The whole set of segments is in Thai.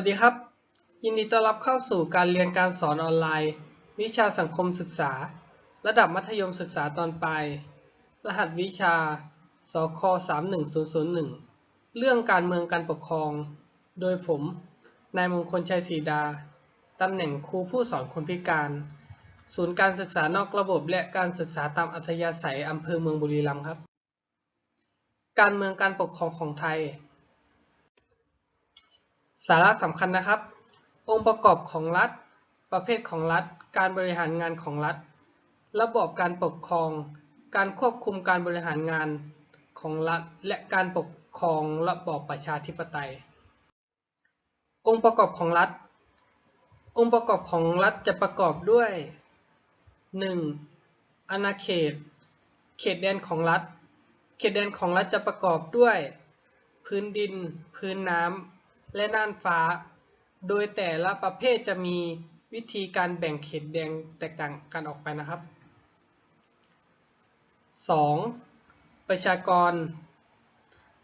สวัสดีครับ ยินดีต้อนรับเข้าสู่การเรียนการสอนออนไลน์ วิชาสังคมศึกษา ระดับมัธยมศึกษาตอนปลายรหัสวิชาสค31001 เรื่องการเมืองการปกครอง โดยผมนายมงคลชัยศรีดา ตำแหน่งครูผู้สอนคนพิการ ศูนย์การศึกษานอกระบบและการศึกษาตามอัธยาศัยอำเภอเมืองบุรีรัมย์ครับ การเมืองการปกครองของไทย สาระสำคัญนะครับ องค์ประกอบของรัฐ ประเภทของรัฐ การบริหารงานของรัฐ ระบบการปกครอง การควบคุมการบริหารงานของรัฐ และการปกครองระบอบประชาธิปไตย องค์ประกอบของรัฐ องค์ประกอบของรัฐจะประกอบด้วย 1. อาณาเขต เขตแดนของรัฐ เขตแดนของรัฐจะประกอบด้วย พื้นดิน พื้นน้ำ และน่านฟ้า โดยแต่ละประเภทจะมีวิธีการแบ่งเขตแดนแตกต่างกันออกไปนะครับ 2. ประชากร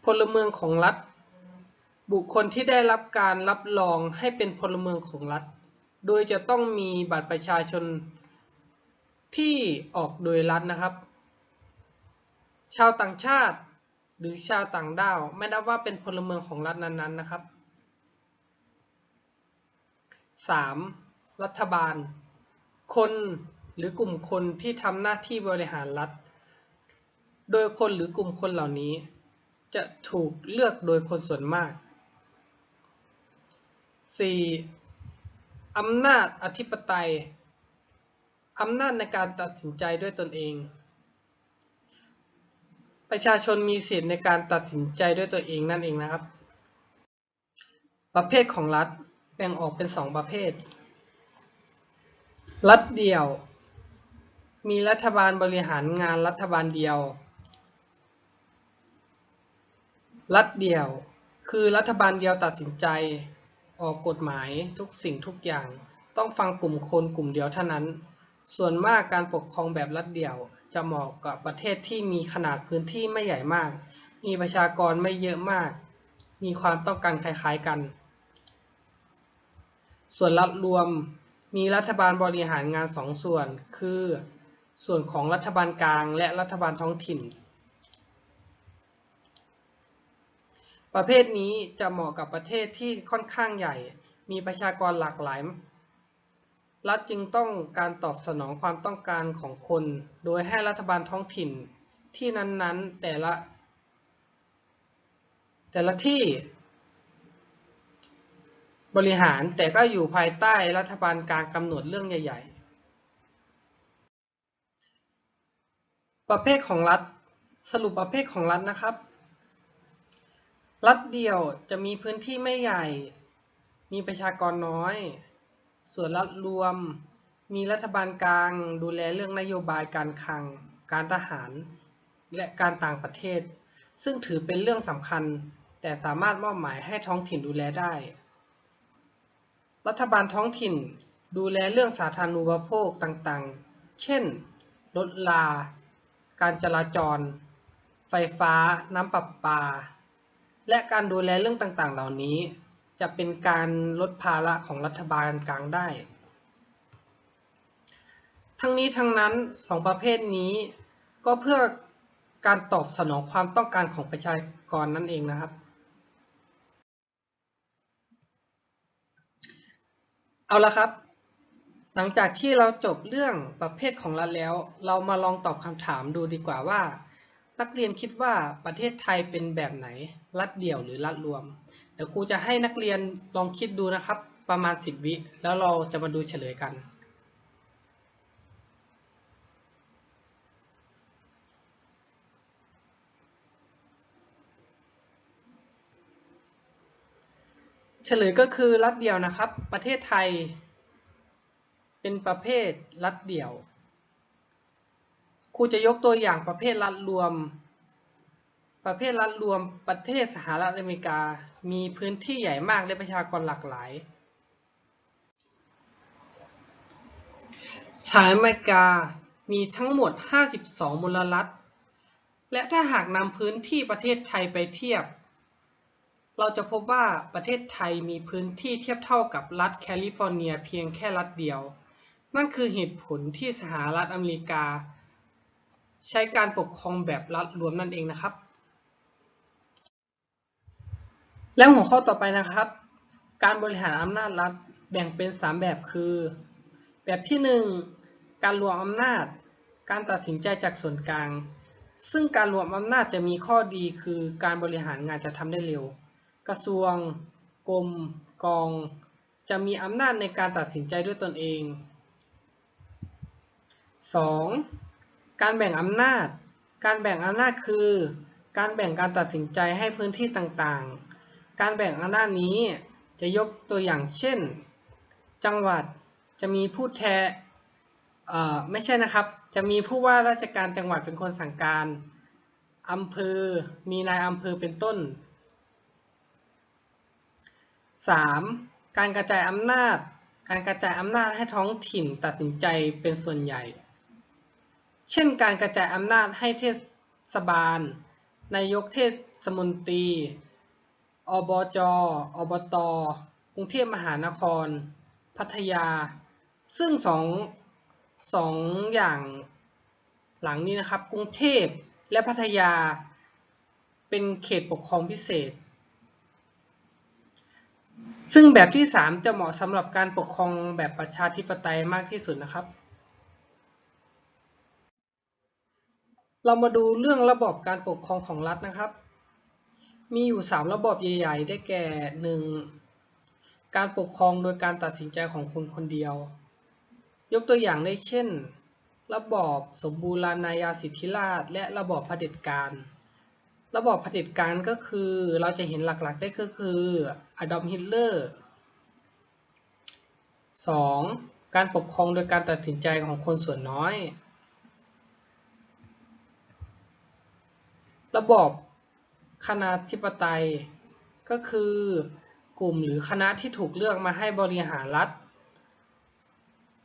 พลเมืองของรัฐ บุคคลที่ได้รับการรับรองให้เป็นพลเมืองของรัฐ โดยจะต้องมีบัตรประชาชนที่ออกโดยรัฐนะครับ ชาวต่างชาติหรือชาวต่างด้าว ไม่นับว่าเป็นพลเมืองของรัฐนั้นๆนะครับ 3. รัฐบาล คนหรือกลุ่มคนที่ทำหน้าที่บริหารรัฐ โดยคนหรือกลุ่มคนเหล่านี้ จะถูกเลือกโดยคนส่วนมาก 4. อำนาจอธิปไตย อำนาจในการตัดสินใจด้วยตนเอง ประชาชนมีสิทธิในการตัดสินใจด้วยตัวเองนั่นเองนะครับ ประเภทของรัฐ แบ่งออกเป็น2ประเภท รัฐเดี่ยว มีรัฐบาลบริหารงานรัฐบาลเดียว รัฐเดี่ยว คือรัฐบาลเดียวตัดสินใจ ออกกฎหมายทุกสิ่งทุกอย่าง ต้องฟังกลุ่มคนกลุ่มเดียวเท่านั้น ส่วนมากการปกครองแบบรัฐเดี่ยวจะเหมาะกับประเทศที่มีขนาดพื้นที่ไม่ใหญ่มาก มีประชากรไม่เยอะมาก มีความต้องการคล้ายๆกัน ส่วนรัฐรวมมีรัฐบาลบริหารงานสองส่วน คือ ส่วนของรัฐบาลกลางและรัฐบาลท้องถิ่น ประเภทนี้จะเหมาะกับประเทศที่ค่อนข้างใหญ่ มีประชากรหลากหลาย รัฐจึงต้องการตอบสนองความต้องการของคน โดยให้รัฐบาลท้องถิ่นที่นั้นๆแต่ละ แต่ละที่ บริหารแต่ก็อยู่ภายใต้รัฐบาลกลางกำหนดเรื่องใหญ่ ๆ ประเภทของรัฐสรุปประเภทของรัฐนะครับ รัฐเดียวจะมีพื้นที่ไม่ใหญ่ มีประชากรน้อย ส่วนรัฐรวม มีรัฐบาลกลางดูแลเรื่องนโยบายการคลัง การทหาร และการต่างประเทศ ซึ่งถือเป็นเรื่องสำคัญ แต่สามารถมอบหมายให้ท้องถิ่นดูแลได้ รัฐบาลท้องถิ่นดูแลเรื่องสาธารณูปโภคต่างๆ เช่น รถลา การจราจร ไฟฟ้า น้ำประปา และการดูแลเรื่องต่างๆ เหล่านี้ จะเป็นการลดภาระของรัฐบาลกลางได้ ทั้งนี้ทั้งนั้นสองประเภทนี้ก็เพื่อการตอบสนองความต้องการของประชากรนั่นเองนะครับ เอาละครับ หลังจากที่เราจบเรื่องประเภทของรัฐแล้ว เรามาลองตอบคำถามดูดีกว่าว่า นักเรียนคิดว่าประเทศไทยเป็นแบบไหน รัฐเดี่ยวหรือรัฐรวม เดี๋ยวครูจะให้นักเรียนลองคิดดูนะครับ ประมาณ 10 วิ แล้วเราจะมาดูเฉลยกัน เฉลยก็คือรัฐเดี่ยวนะครับ ประเทศไทย เป็นประเภทรัฐเดี่ยวครูจะยกตัวอย่างประเภทรัฐรวม ประเภทรัฐรวมประเทศสหรัฐอเมริกา มีพื้นที่ใหญ่มากและประชากรหลากหลายสหรัฐอเมริกามีทั้งหมด 52 มลรัฐ และถ้าหากนำพื้นที่ประเทศไทยไปเทียบ เราจะพบว่าประเทศไทยมีพื้นที่เทียบเท่ากับรัฐแคลิฟอร์เนียเพียงแค่รัฐเดียว นั่นคือเหตุผลที่สหรัฐอเมริกา ใช้การปกครองแบบรัฐรวมนั่นเองนะครับ และหัวข้อต่อไปนะครับ การบริหารอำนาจรัฐแบ่งเป็น 3 แบบคือ แบบที่ 1 การรวมอำนาจ การตัดสินใจจากส่วนกลาง ซึ่งการรวมอำนาจจะมีข้อดีคือการบริหารงานจะทำได้เร็ว กระทรวง กรม กอง จะมีอำนาจในการตัดสินใจด้วยตนเอง 2. การแบ่งอำนาจ การแบ่งอำนาจคือ การแบ่งการตัดสินใจให้พื้นที่ต่างๆ การแบ่งอำนาจนี้จะยกตัวอย่างเช่น จังหวัดจะมีผู้แทนไม่ใช่นะครับ จะมีผู้ว่าราชการจังหวัดเป็นคนสั่งการอำเภอ มีนายอำเภอเป็นต้น 3. การกระจายอำนาจ การกระจายอำนาจให้ท้องถิ่นตัดสินใจเป็นส่วนใหญ่ เช่น การกระจายอำนาจให้เทศบาล นายกเทศมนตรี อบจ อบต กรุงเทพมหานคร พัทยา ซึ่งสองสองอย่างหลังนี้นะครับ กรุงเทพและพัทยา เป็นเขตปกครองพิเศษ ซึ่งแบบที่ 3 จะเหมาะสำหรับการปกครองแบบประชาธิปไตยมากที่สุดนะครับ เรามาดูเรื่องระบบการปกครองของรัฐนะครับ มีอยู่ 3 ระบบใหญ่ ๆ ได้แก่ 1. การปกครองโดยการตัดสินใจของคนคนเดียว ยกตัวอย่างได้เช่น ระบอบสมบูรณาญาสิทธิราช และระบอบเผด็จการ ระบอบเผด็จการก็คือเราจะเห็นหลักๆได้ก็คืออดอล์ฟฮิตเลอร์ 2. การปกครองโดยการตัดสินใจของคนส่วนน้อย ระบอบคณาธิปไตย ก็คือกลุ่มหรือคณะที่ถูกเลือกมาให้บริหารรัฐ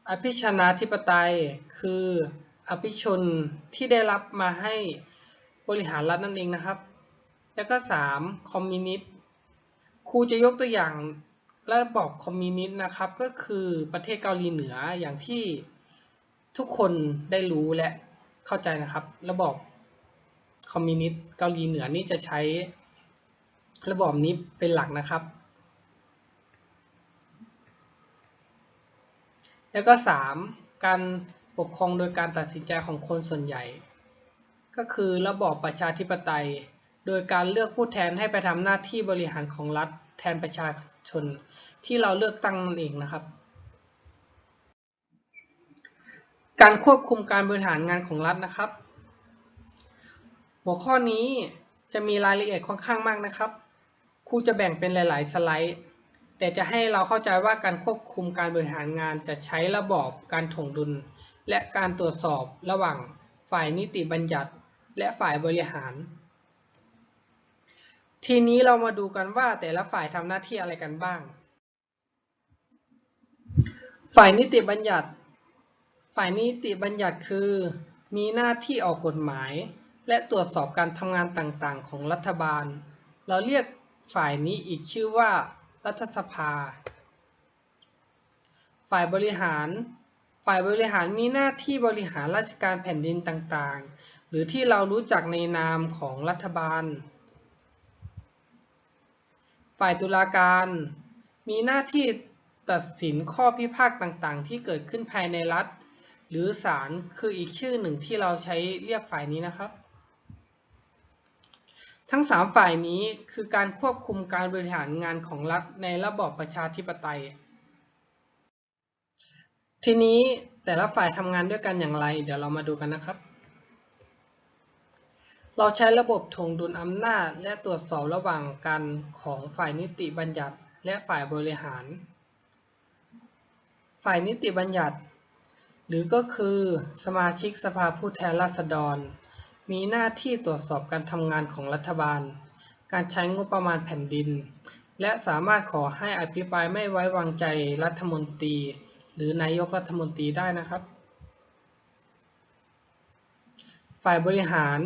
อภิชนาธิปไตยคืออภิชนที่ได้รับมาให้ บริหารรัฐนั่นเองนะครับ แล้วก็ 3. คอมมิวนิสต์ครูจะยกตัวอย่างระบอบคอมมิวนิสต์นะครับ ก็คือประเทศเกาหลีเหนืออย่างที่ทุกคนได้รู้และเข้าใจนะครับ ระบอบคอมมิวนิสต์เกาหลีเหนือนี่จะใช้ระบอบนี้เป็นหลักนะครับ แล้วก็ 3. การปกครองโดยการตัดสินใจของคนส่วนใหญ่ ก็คือระบอบประชาธิปไตย โดยการเลือกผู้แทนให้ไปทำหน้าที่บริหารของรัฐแทนประชาชนที่เราเลือกตั้งนั่นเองนะครับ การควบคุมการบริหารงานของรัฐนะครับ หัวข้อนี้จะมีรายละเอียดค่อนข้างมากนะครับครูจะแบ่งเป็นหลาย ๆ สไลด์ แต่จะให้เราเข้าใจว่าการควบคุมการบริหารงานจะใช้ระบอบการถ่วงดุล และการตรวจสอบระหว่างฝ่ายนิติบัญญัติ และฝ่ายบริหาร ทีนี้เรามาดูกันว่าแต่ละฝ่ายทำหน้าที่อะไรกันบ้าง ฝ่ายนิติบัญญัติ ฝ่ายนิติบัญญัติคือ มีหน้าที่ออกกฎหมาย และตรวจสอบการทำงานต่างๆ ของรัฐบาล เราเรียกฝ่ายนี้อีกชื่อว่า รัฐสภา ฝ่ายบริหาร ฝ่ายบริหารมีหน้าที่บริหารราชการแผ่นดินต่างๆ หรือที่เรารู้จักในนามของรัฐบาล ฝ่ายตุลาการ มีหน้าที่ตัดสินข้อพิพาทต่างๆ ที่เกิดขึ้นภายในรัฐ หรือศาลคืออีกชื่อหนึ่งที่เราใช้เรียกฝ่ายนี้นะครับ ทั้ง 3 ฝ่ายนี้คือการควบคุมการบริหารงานของรัฐในระบอบประชาธิปไตย ทีนี้แต่ละฝ่ายทำงานด้วยกันอย่างไร เดี๋ยวเรามาดูกันนะครับ เราใช้ระบบถ่วงดุลอำนาจ และตรวจสอบระหว่างกันของฝ่ายนิติบัญญัติ และฝ่ายบริหาร ฝ่ายนิติบัญญัติ หรือก็คือสมาชิกสภาผู้แทนราษฎร มีหน้าที่ตรวจสอบการทำงานของรัฐบาล การใช้งบประมาณแผ่นดิน และสามารถขอให้อภิปรายไม่ไว้วางใจรัฐมนตรี หรือนายกรัฐมนตรีได้นะครับ ฝ่ายบริหาร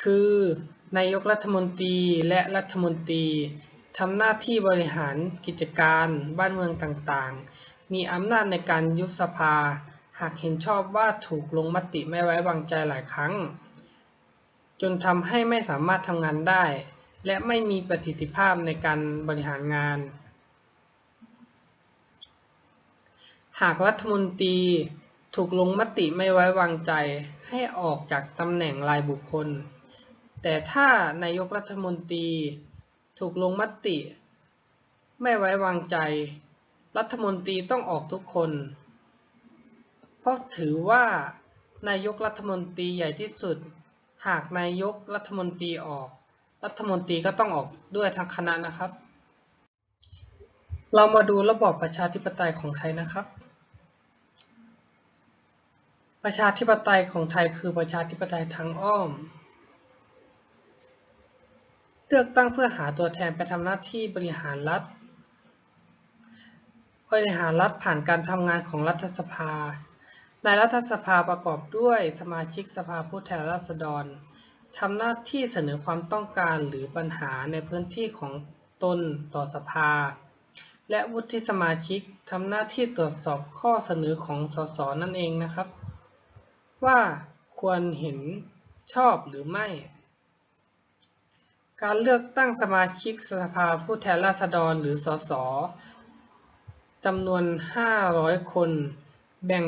คือนายกรัฐมนตรีและรัฐมนตรีทำหน้าที่บริหารกิจการบ้านเมืองต่างๆ มีอำนาจในการยุบสภา หากเห็นชอบว่าถูกลงมติไม่ไว้วางใจหลายครั้ง จนทำให้ไม่สามารถทำงานได้ และไม่มีประสิทธิภาพในการบริหารงาน หากรัฐมนตรีถูกลงมติไม่ไว้วางใจให้ออกจากตำแหน่งรายบุคคล แต่ถ้านายกรัฐมนตรีถูกลงมติ ไม่ไว้วางใจ รัฐมนตรีต้องออกทุกคน เพราะถือว่านายกรัฐมนตรีใหญ่ที่สุด หากนายกรัฐมนตรีออก รัฐมนตรีก็ต้องออกด้วยทั้งคณะนะครับ เรามาดูระบอบประชาธิปไตยของไทยนะครับ ประชาธิปไตยของไทยคือประชาธิปไตยทางอ้อม เลือกตั้งเพื่อหาตัวแทนไปทำหน้าที่บริหารรัฐ บริหารรัฐผ่านการทำงานของรัฐสภา ในรัฐสภาประกอบด้วยสมาชิกสภาผู้แทนราษฎรทำหน้าที่เสนอความต้องการหรือปัญหาในพื้นที่ของตนต่อสภา และวุฒิสมาชิกทำหน้าที่ตรวจสอบข้อเสนอของสสนั่นเองนะครับ ว่าควรเห็นชอบหรือไม่ การเลือกตั้งสมาชิกสภาผู้แทนราษฎรหรือ สส จำนวน 500 คน แบ่ง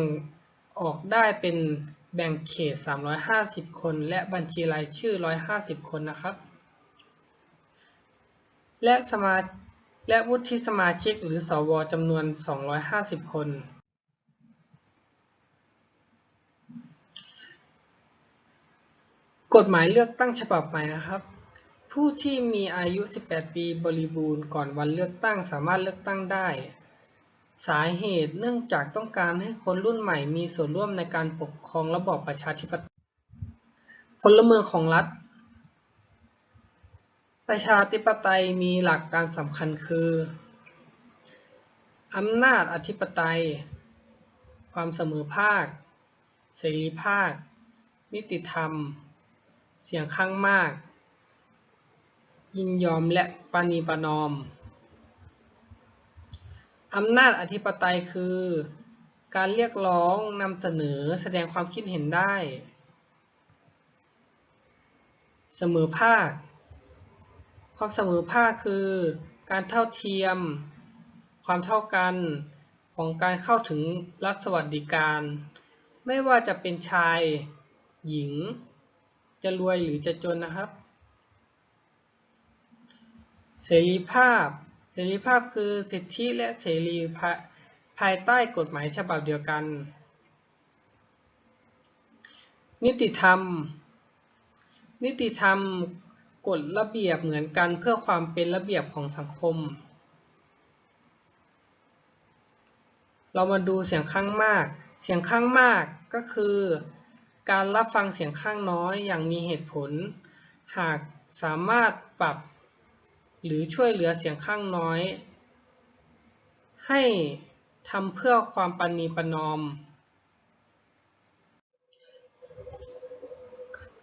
ออกได้เป็นแบ่งเขต 350 คน และบัญชีรายชื่อ 150 คนนะครับ และสมาและวุฒิสมาชิกหรือ สวจำนวน 250 คนกฎหมายเลือกตั้งฉบับใหม่นะครับ ผู้ที่มีอายุ 18 ปีบริบูรณ์ก่อนวันเลือกตั้งสามารถเลือกตั้งได้ สาเหตุเนื่องจากต้องการให้คนรุ่นใหม่มีส่วนร่วมในการปกครองระบอบประชาธิปไตยพลเมืองของรัฐ ประชาธิปไตยมีหลักการสำคัญคืออำนาจอธิปไตย ความเสมอภาค เสรีภาค นิติธรรม เสียงข้างมาก ยินยอมและปณีประนอม อำนาจอธิปไตยคือ การเรียกร้องนำเสนอแสดงความคิดเห็นได้ เสมอภาค ความเสมอภาคคือ การเท่าเทียม ความเท่ากันของการเข้าถึงรัฐสวัสดิการ ไม่ว่าจะเป็นชาย หญิง จะรวยหรือจะจนนะครับ เสรีภาพ เสรีภาพคือสิทธิและเสรีภาภายใต้กฎหมายฉบับเดียวกัน นิติธรรม นิติธรรมกฎระเบียบเหมือนกันเพื่อความเป็นระเบียบของสังคม เรามาดูเสียงข้างมาก เสียงข้างมากก็คือ การรับฟังเสียงข้างน้อยอย่างมีเหตุผล หากสามารถปรับ หรือช่วยเหลือเสียงข้างน้อย ให้ทำเพื่อความปณีประนอม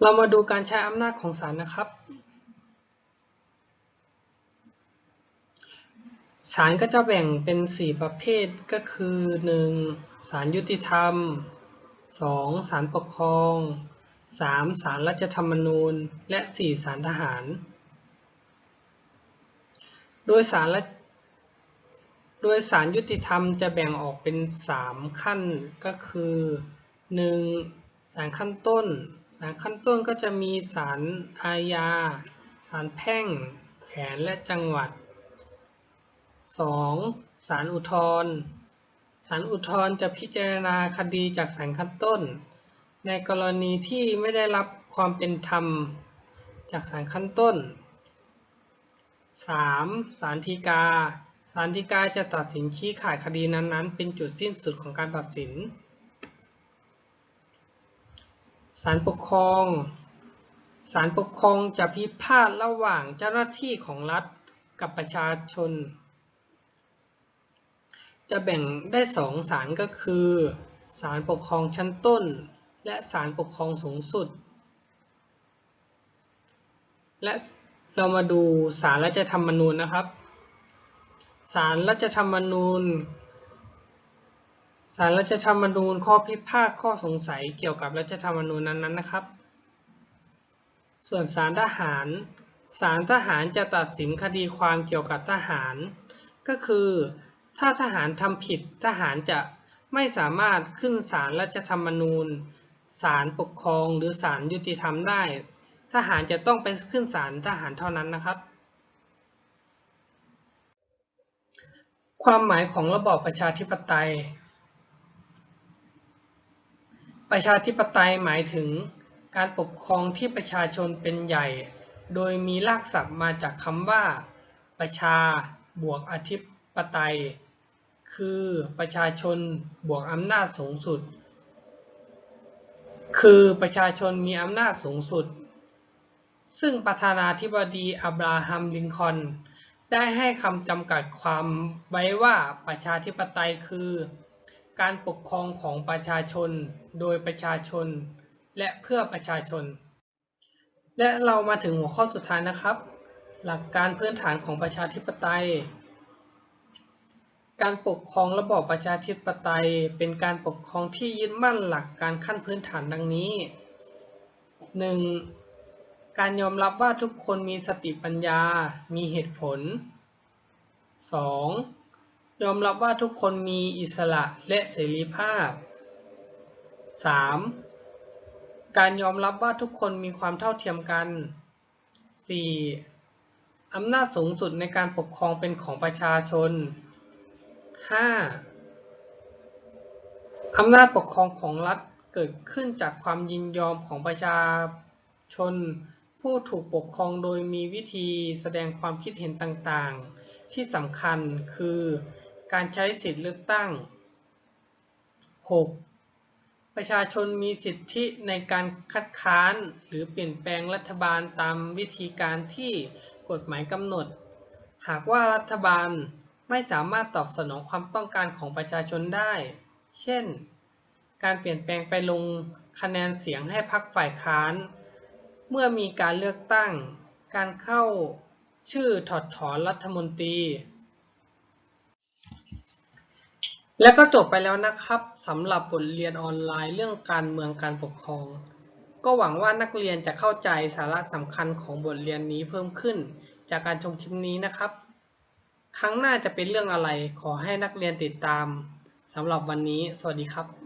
เรามาดูการใช้อำนาจของศาลนะครับศาลก็จะแบ่งเป็น 4 ประเภทก็คือ 1. ศาลยุติธรรม 2. ศาลปกครอง 3. ศาลรัฐธรรมนูญ และ 4. ศาลทหาร โดยศาลและโดยศาลยุติธรรมจะแบ่งออกเป็น 3 ขั้นก็คือ 1. ศาลขั้นต้นศาลขั้นต้นก็จะมีศาลอาญาศาลแพ่ง แขวงและจังหวัด 2. ศาลอุทธรณ์ศาลอุทธรณ์จะพิจารณาคดีจากศาลขั้นต้น ในกรณีที่ไม่ได้รับความเป็นธรรมจากศาลขั้นต้น 3. ศาลฎีกา ศาลฎีกาจะตัดสินชี้ขาดคดีนั้นๆ เป็นจุดสิ้นสุดของการตัดสิน ศาลปกครอง ศาลปกครองจะพิพาทระหว่างเจ้าหน้าที่ของรัฐกับประชาชน จะแบ่งได้สองศาลก็คือศาลปกครองชั้นต้น และศาลปกครองสูงสุด และ เรามาดูสารรัฐธรรมนูญนะครับ สารรัฐธรรมนูญ สารรัฐธรรมนูญข้อพิพาทข้อสงสัยเกี่ยวกับรัฐธรรมนูญนั้นๆนะครับ ส่วนสารทหาร สารทหารจะตัดสินคดีความเกี่ยวกับทหาร ก็คือ ถ้าทหารทำผิดทหารจะไม่สามารถขึ้นศาลรัฐธรรมนูญ ศาลปกครอง หรือศาลยุติธรรมได้ ทหารจะต้องไปขึ้นศาลทหารเท่านั้นนะครับ ความหมายของระบอบประชาธิปไตย ประชาธิปไตยหมายถึงการปกครองที่ประชาชนเป็นใหญ่ โดยมีรากศัพท์มาจากคำว่า ประชาบวกอธิปไตย คือประชาชนบวกอำนาจสูงสุด คือประชาชนมีอำนาจสูงสุด ซึ่งประธานาธิบดีอับราฮัม ลินคอนได้ให้คำจำกัดความไว้ว่าประชาธิปไตยคือ การปกครองของประชาชนโดยประชาชน และเพื่อประชาชน และเรามาถึงหัวข้อสุดท้ายนะครับ หลักการพื้นฐานของประชาธิปไตย การปกครองระบอบประชาธิปไตย เป็นการปกครองที่ยึดมั่นหลักการขั้นพื้นฐานดังนี้ 1. การยอมรับว่าทุกคนมีสติปัญญา มีเหตุผล 2. ยอมรับว่าทุกคนมีอิสระและเสรีภาพ 3. การยอมรับว่าทุกคนมีความเท่าเทียมกัน 4. อำนาจสูงสุดในการปกครองเป็นของประชาชน 5. อำนาจปกครองของรัฐเกิดขึ้นจากความยินยอมของประชาชน ผู้ถูกปกครองโดยมีวิธีแสดงความคิดเห็นต่างๆ ที่สำคัญคือการใช้สิทธิเลือกตั้ง 6. ประชาชนมีสิทธิในการคัดค้านหรือเปลี่ยนแปลงรัฐบาลตามวิธีการที่กฎหมายกำหนด หากว่ารัฐบาลไม่สามารถตอบสนองความต้องการของประชาชนได้ เช่น การเปลี่ยนแปลงไปลงคะแนนเสียงให้พรรคฝ่ายค้าน เมื่อมีการเลือกตั้ง การเข้าชื่อถอดถอนรัฐมนตรี และก็จบไปแล้วนะครับสำหรับบทเรียนออนไลน์เรื่องการเมืองการปกครอง ก็หวังว่านักเรียนจะเข้าใจสาระสำคัญของบทเรียนนี้เพิ่มขึ้น จากการชมคลิปนี้นะครับ ครั้งหน้าจะเป็นเรื่องอะไรขอให้นักเรียนติดตามสำหรับวันนี้ สวัสดีครับ